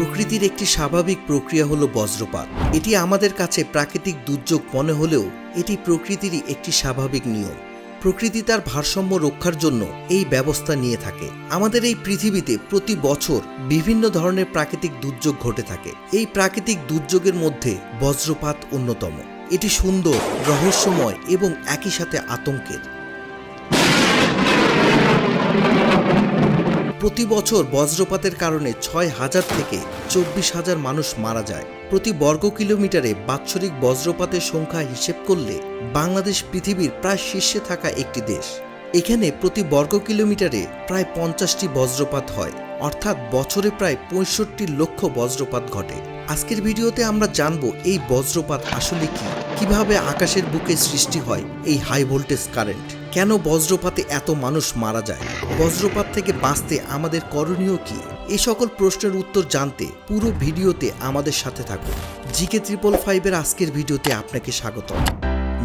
প্রকৃতির একটি স্বাভাবিক প্রক্রিয়া হলো বজ্রপাত। এটি আমাদের কাছে প্রাকৃতিক দুর্যোগ মনে হলেও এটি প্রকৃতিরই একটি স্বাভাবিক নিয়ম। প্রকৃতি তার ভারসাম্য রক্ষার জন্য এই ব্যবস্থা নিয়ে থাকে। আমাদের এই পৃথিবীতে প্রতি বছর বিভিন্ন ধরনের প্রাকৃতিক দুর্যোগ ঘটে থাকে। এই প্রাকৃতিক দুর্যোগের মধ্যে বজ্রপাত অন্যতম। এটি সুন্দর, রহস্যময় এবং একই সাথে আতঙ্কের। প্রতি বছর বজ্রপাতের কারণে ছয় হাজার থেকে চব্বিশ হাজার মানুষ মারা যায়। প্রতি বর্গ কিলোমিটারে বাৎসরিক বজ্রপাতের সংখ্যা হিসেব করলে বাংলাদেশ পৃথিবীর প্রায় শীর্ষে থাকা একটি দেশ। এখানে প্রতি বর্গ কিলোমিটারে প্রায় পঞ্চাশটি বজ্রপাত হয়, অর্থাৎ বছরে প্রায় পঁয়ষট্টি লক্ষ বজ্রপাত ঘটে। আজকের ভিডিওতে আমরা জানব এই বজ্রপাত আসলে কি? কীভাবে আকাশের বুকে সৃষ্টি হয় এই হাই ভোল্টেজ কারেন্ট কেন বজ্রপাতে এত মানুষ মারা যায়? বজ্রপাত থেকে বাঁচতে আমাদের করণীয় কি? এই সকল প্রশ্নের উত্তর জানতে পুরো ভিডিওতে আমাদের সাথে থাকুন। জিকে ট্রিপল ফাইভের আজকের ভিডিওতে আপনাকে স্বাগত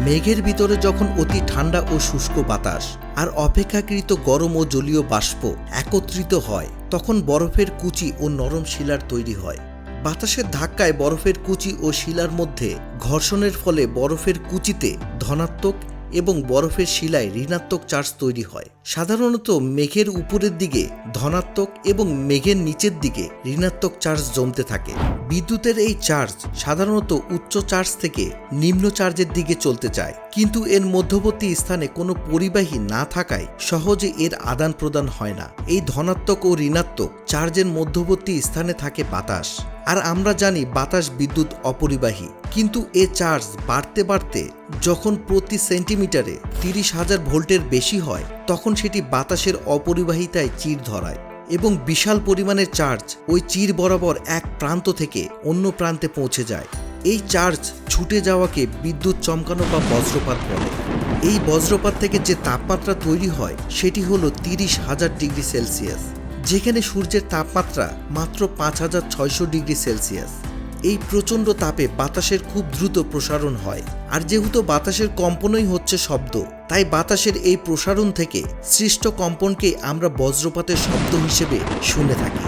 মেঘের ভিতরে যখন অতি ঠান্ডা ও শুষ্ক বাতাস আর অপেক্ষাকৃত গরম ও জলীয় বাষ্প একত্রিত হয়, তখন বরফের কুচি ও নরম শিলার তৈরি হয়। বাতাসের ধাক্কায় বরফের কুচি ও শিলার মধ্যে ঘর্ষণের ফলে বরফের কুচিতে ধনাত্মক এবং বরফের শিলায় ঋণাত্মক চার্জ তৈরি হয়। সাধারণত মেঘের উপরের দিকে ধনাত্মক এবং মেঘের নিচের দিকে ঋণাত্মক চার্জ জমতে থাকে। বিদ্যুতের এই চার্জ সাধারণত উচ্চ চার্জ থেকে নিম্ন চার্জের দিকে চলতে চায়। কিন্তু এর মধ্যবর্তী স্থানে কোনো পরিবাহী না থাকায় সহজে এর আদান প্রদান হয় না। এই ধনাত্মক ও ঋণাত্মক চার্জের মধ্যবর্তী স্থানে থাকে বাতাস। আর আমরা জানি বাতাস বিদ্যুৎ অপরিবাহী। কিন্তু এ চার্জ বাড়তে বাড়তে যখন প্রতি সেন্টিমিটারে তিরিশ হাজার ভোল্টের বেশি হয়, তখন সেটি বাতাসের অপরিবাহিতায় চির ধরায় এবং বিশাল পরিমাণের চার্জ ওই চির বরাবর এক প্রান্ত থেকে অন্য প্রান্তে পৌঁছে যায়। এই চার্জ ছুটে যাওয়াকে বিদ্যুৎ চমকানো বা বজ্রপাত বলে। এই বজ্রপাত থেকে যে তাপমাত্রা তৈরি হয়, সেটি হলো তিরিশ হাজার ডিগ্রি সেলসিয়াস, যেখানে সূর্যের তাপমাত্রা মাত্র পাঁচ হাজার ছয়শো ডিগ্রি সেলসিয়াস। এই প্রচণ্ড তাপে বাতাসের খুব দ্রুত প্রসারণ হয়। আর যেহেতু বাতাসের কম্পনই হচ্ছে শব্দ, তাই বাতাসের এই প্রসারণ থেকে সৃষ্ট কম্পনকে আমরা বজ্রপাতের শব্দ হিসেবে শুনে থাকি।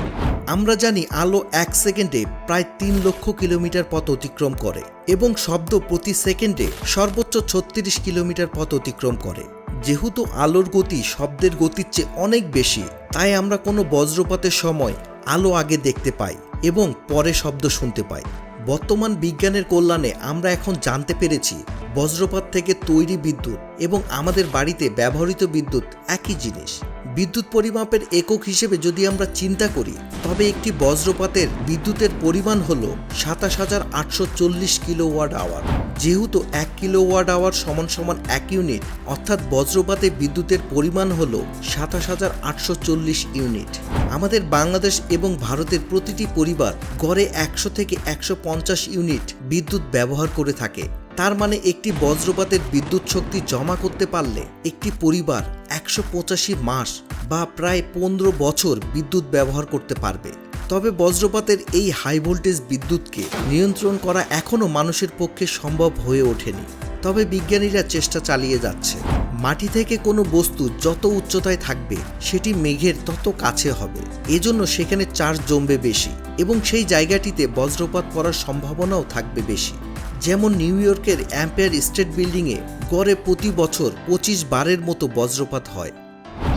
আমরা জানি আলো এক সেকেন্ডে প্রায় তিন লক্ষ কিলোমিটার পথ অতিক্রম করে এবং শব্দ প্রতি সেকেন্ডে সর্বোচ্চ ছত্রিশ কিলোমিটার পথ অতিক্রম করে। যেহেতু আলোর গতি শব্দের গতির চেয়ে অনেক বেশি, তাই আমরা কোনো বজ্রপাতের সময় আলো আগে দেখতে পাই এবং পরে শব্দ শুনতে পাই। বর্তমান বিজ্ঞানের কল্যাণে আমরা এখন জানতে পেরেছি বজ্রপাত থেকে তৈরি বিদ্যুৎ এবং আমাদের বাড়িতে ব্যবহৃত বিদ্যুৎ একই জিনিস। বিদ্যুৎ পরিমাপের একক হিসেবে যদি আমরা চিন্তা করি, তবে একটি বজ্রপাতের বিদ্যুতের পরিমাণ হল সাতাশ হাজার আটশো চল্লিশ কিলোওয়াট আওয়ার। যেহেতু এক কিলোওয়াট আওয়ার সমান সমান এক ইউনিট, অর্থাৎ বজ্রপাতে বিদ্যুতের পরিমাণ হল সাতাশ হাজার আটশো চল্লিশ ইউনিট। আমাদের বাংলাদেশ এবং ভারতের প্রতিটি পরিবার গড়ে একশো থেকে একশো পঞ্চাশ ইউনিট বিদ্যুৎ ব্যবহার করে থাকে। তার মানে একটি বজ্রপাতের বিদ্যুৎ শক্তি জমা করতে পারলে একটি পরিবার একশো পঁচাশি মাস বা প্রায় পনেরো বছর বিদ্যুৎ ব্যবহার করতে পারবে। তবে বজ্রপাতের এই হাই ভোল্টেজ বিদ্যুৎকে নিয়ন্ত্রণ করা এখনও মানুষের পক্ষে সম্ভব হয়ে ওঠেনি। তবে বিজ্ঞানীরা চেষ্টা চালিয়ে যাচ্ছে। মাটি থেকে কোনো বস্তু যত উচ্চতায় থাকবে, সেটি মেঘের তত কাছে হবে। এজন্য সেখানে চার্জ জমবে বেশি এবং সেই জায়গাটিতে বজ্রপাত পড়ার সম্ভাবনাও থাকবে বেশি। যেমন নিউ ইয়র্কের অ্যাম্পেয়ার স্টেট বিল্ডিংয়ে গড়ে প্রতি বছর পঁচিশ বারের মতো বজ্রপাত হয়।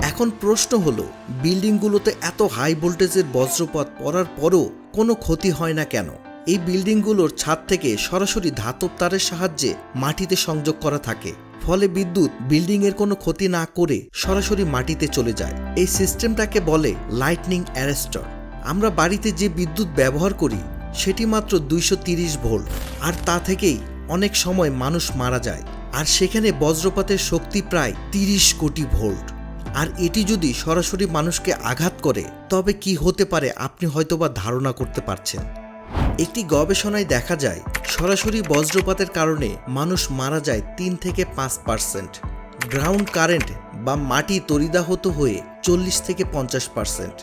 এখন প্রশ্ন হলো, বিল্ডিংগুলোতে এত হাই ভোল্টেজের বজ্রপাত পড়ার পরও কোনো ক্ষতি হয় না কেন? এই বিল্ডিংগুলোর ছাদ থেকে সরাসরি ধাতব তারের সাহায্যে মাটিতে সংযোগ করা থাকে। ফলে বিদ্যুৎ বিল্ডিংয়ের কোনো ক্ষতি না করে সরাসরি মাটিতে চলে যায়। এই সিস্টেমটাকে বলে লাইটনিং অ্যারেস্টর আমরা বাড়িতে যে বিদ্যুৎ ব্যবহার করি সেটি মাত্র দুইশো ভোল্ট, আর তা থেকেই অনেক সময় মানুষ মারা যায়। আর সেখানে বজ্রপাতের শক্তি প্রায় তিরিশ কোটি ভোল্ট। আর এটি যদি সরাসরি মানুষকে আঘাত করে, তবে কি হতে পারে আপনি হয়তোবা ধারণা করতে পারছেন। একটি গবেষণায় দেখা যায়, সরাসরি বজ্রপাতের কারণে মানুষ মারা যায় তিন থেকে পাঁচ পার্সেন্ট। গ্রাউন্ড কারেন্ট বা মাটি তরিদাহত হয়ে চল্লিশ থেকে পঞ্চাশ পার্সেন্ট।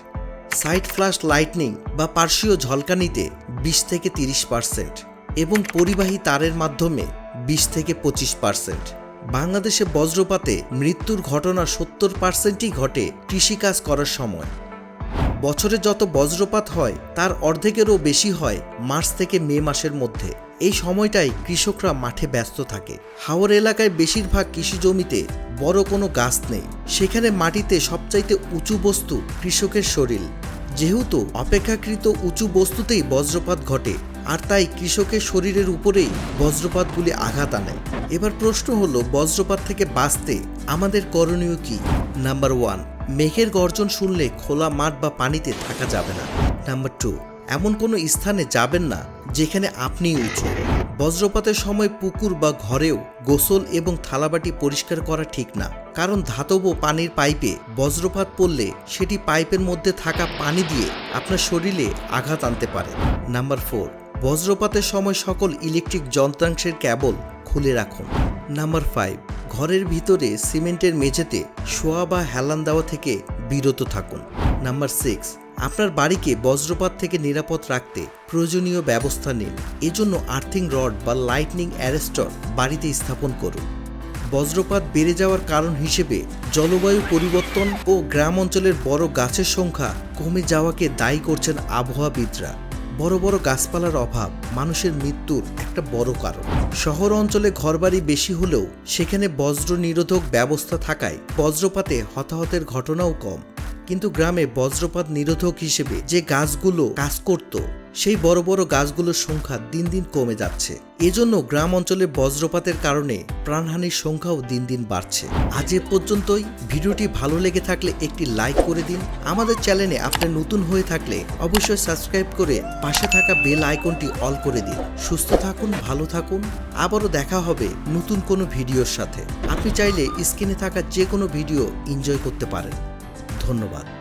সাইড ফ্লাশ লাইটনিং বা পার্শ্বীয় ঝলকানিতে বিশ থেকে তিরিশ পার্সেন্ট এবং পরিবাহী তারের মাধ্যমে বিশ থেকে পঁচিশ পার্সেন্ট। বাংলাদেশে বজ্রপাতে মৃত্যুর ঘটনা সত্তর পার্সেন্টই ঘটে কৃষিকাজ করার সময়। বছরে যত বজ্রপাত হয়, তার অর্ধেকেরও বেশি হয় মার্চ থেকে মে মাসের মধ্যে। এই সময়টাই কৃষকরা মাঠে ব্যস্ত থাকে। হাওর এলাকায় বেশিরভাগ কৃষি জমিতে বড় কোনো গাছ নেই। সেখানে মাটিতে সবচাইতে উঁচু বস্তু কৃষকের শরীর। যেহেতু অপেক্ষাকৃত উঁচু বস্তুতেই বজ্রপাত ঘটে, আর তাই কৃষকের শরীরের উপরেই বজ্রপাতগুলি আঘাত আনে। এবার প্রশ্ন হলো, বজ্রপাত থেকে বাঁচতে আমাদের করণীয় কি? নাম্বার ওয়ান মেঘের গর্জন শুনলে খোলা মাঠ বা পানিতে থাকা যাবে না। নাম্বার টু এমন কোনো স্থানে যাবেন না যেখানে আপনি উঁচু। বজ্রপাতের সময় পুকুর বা ঘরেও গোসল এবং থালাবাটি পরিষ্কার করা ঠিক না। কারণ ধাতব পানির পাইপে বজ্রপাত পড়লে সেটি পাইপের মধ্যে থাকা পানি দিয়ে আপনার শরীরে আঘাত আনতে পারে। নাম্বার ফোর বজ্রপাতের সময় সকল ইলেকট্রিক যন্ত্রাংশের কেবল খুলে রাখুন। নাম্বার ফাইভ ঘরের ভিতরে সিমেন্টের মেঝেতে শোয়া বা হেলান দেওয়া থেকে বিরত থাকুন। নাম্বার সিক্স আপনার বাড়িকে বজ্রপাত থেকে নিরাপদ রাখতে প্রয়োজনীয় ব্যবস্থা নিন। এজন্য আর্থিং রড বা লাইটনিং অ্যারেস্টর বাড়িতে স্থাপন করুন। বজ্রপাত বেড়ে যাওয়ার কারণ হিসেবে জলবায়ু পরিবর্তন ও গ্রাম অঞ্চলের বড় গাছের সংখ্যা কমে যাওয়াকে দায়ী করছেন আবহাওয়াবিদরা। বড় বড় গাছপালার অভাব মানুষের মৃত্যুর একটা বড় কারণ। শহর অঞ্চলে ঘরবাড়ি বেশি হলেও সেখানে বজ্র নিরোধক ব্যবস্থা থাকায় বজ্রপাতে হতাহতের ঘটনাও কম। কিন্তু গ্রামে বজ্রপাত নিরোধক হিসেবে যে গাছগুলো কাজ করত, সেই বড় বড় গাছগুলোর সংখ্যা দিন দিন কমে যাচ্ছে। এজন্য গ্রাম অঞ্চলে বজ্রপাতের কারণে প্রাণহানির সংখ্যাও দিন দিন বাড়ছে। আজ এ পর্যন্তই। ভিডিওটি ভালো লেগে থাকলে একটি লাইক করে দিন। আমাদের চ্যানেলে আপনি নতুন হয়ে থাকলে অবশ্যই সাবস্ক্রাইব করে পাশে থাকা বেল আইকনটি অল করে দিন। সুস্থ থাকুন, ভালো থাকুন। আবারও দেখা হবে নতুন কোনো ভিডিওর সাথে। আপনি চাইলে স্ক্রিনে থাকা যে কোনো ভিডিও এনজয় করতে পারেন। ধন্যবাদ।